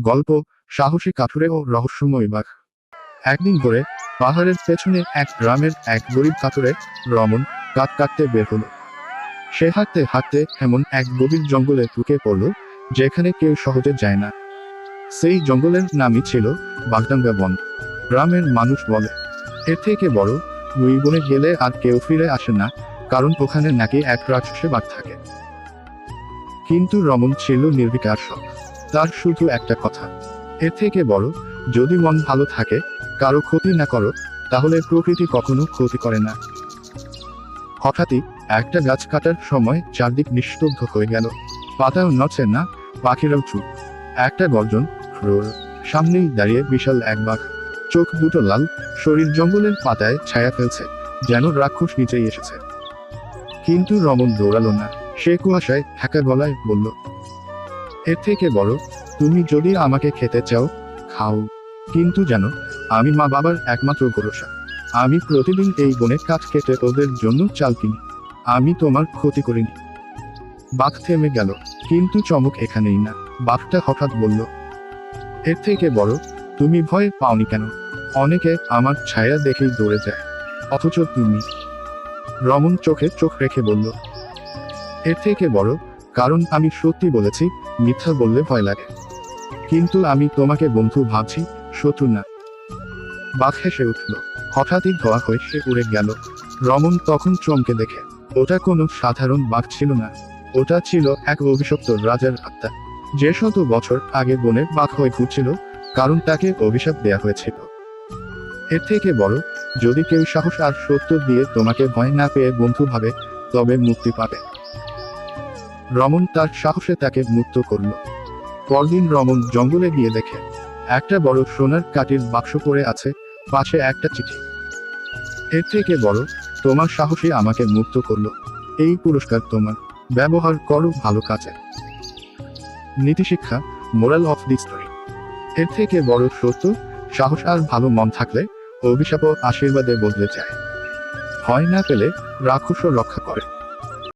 গল্প, সাহসী কাঠুরে ও রহস্যময় বাঘ। একদিন করে পাহাড়ের পেছনে এক গ্রামের এক গরিব কাঠুরে রমন কাঠ কাটতে বের হলো। সে হাঁটতে হাঁটতে এমন এক গভীর জঙ্গলে ঢুকে পড়ল, যেখানে কেউ সহজে যায় না। সেই জঙ্গলের নামই ছিল বাগডাঙ্গা বন। গ্রামের মানুষ বলে, এর থেকে বড়, দুই বনে গেলে আর কেউ ফিরে আসে না, কারণ ওখানে নাকি এক রাক্ষসে বাঘ থাকে। কিন্তু রমন ছিল নির্বিকার সব তার শুধু একটা কথা। এর থেকে বড় যদি মন ভালো থাকে, কারও ক্ষতি না করো, তাহলে প্রকৃতি কখনো ক্ষতি করে না। হঠাৎই একটা গাছ কাটার সময় চারদিক নিস্তব্ধ হয়ে গেল। পাতাও নড়ছে না, পাখিরাও চুপ। একটা গর্জন রোর সামনেই দাঁড়িয়ে বিশাল এক বাঘ। চোখ দুটো লাল, শরীর জঙ্গলের পাতায় ছায়া ফেলছে, যেন রাক্ষস নিচেই এসেছে। কিন্তু রমন দৌড়ালো না। সে কুয়াশায় ঢাকা গলায় বলল এর থেকে বড়, তুমি যদি আমাকে খেতে চাও, খাও। কিন্তু জানো, আমি মা বাবার একমাত্র ভরসা। আমি প্রতিদিন এই বনে কাঠ কেটে ওদের জন্য চাল কিনি। আমি তোমার ক্ষতি করিনি। বাঘ থেমে গেল, কিন্তু চমক এখানেই না। বাঘটা হঠাৎ বলল, এর থেকে বড়, তুমি ভয় পাওনি কেন? অনেকে আমার ছায়া দেখেই দৌড়ে যায়। অথচ তুমি? রমন চোখে চোখ রেখে বলল, এর থেকে বড় কারণ আমি সত্যি বলেছি, মিথ্যা বললে ভয় লাগে। কিন্তু আমি তোমাকে বন্ধু ভাবছি, শত্রু না। বাঘ হেসে উঠল। হঠাৎই ধোয়া হয়ে সে উড়ে গেল। রমন তখন চমকে দেখে, ওটা কোনো সাধারণ বাঘ ছিল না। ওটা ছিল এক অভিশপ্ত রাজার আত্মা। যে শত বছর আগে বনে বাঘ হয়ে ঘুরছিল, কারণ তাকে অভিশাপ দেয়া হয়েছিল। এর থেকে বড়, যদি কেউ সাহস আর সত্য দিয়ে তোমাকে ভয় না পেয়ে বন্ধু ভাবে, তবে মুক্তি পাবে। রমন তার সাহসে তাকে মুক্ত করল। পরদিন রমন জঙ্গলে গিয়ে দেখে, একটা বড় সোনার কাঠির বাক্স পড়ে আছে, পাশে একটা চিঠি। এর থেকে বড়, তোমার সাহসী আমাকে মুক্ত করল। এই পুরস্কার তোমার। ব্যবহার করো ভালো কাজে। নীতিশিক্ষা, মোরাল অফ দি স্টোরি। এর থেকে বড় সত্য, সাহস আর ভালো মন থাকলে অভিশাপ আশীর্বাদে বদলে যায়। হয় না পেলে রাক্ষসও রক্ষা করে।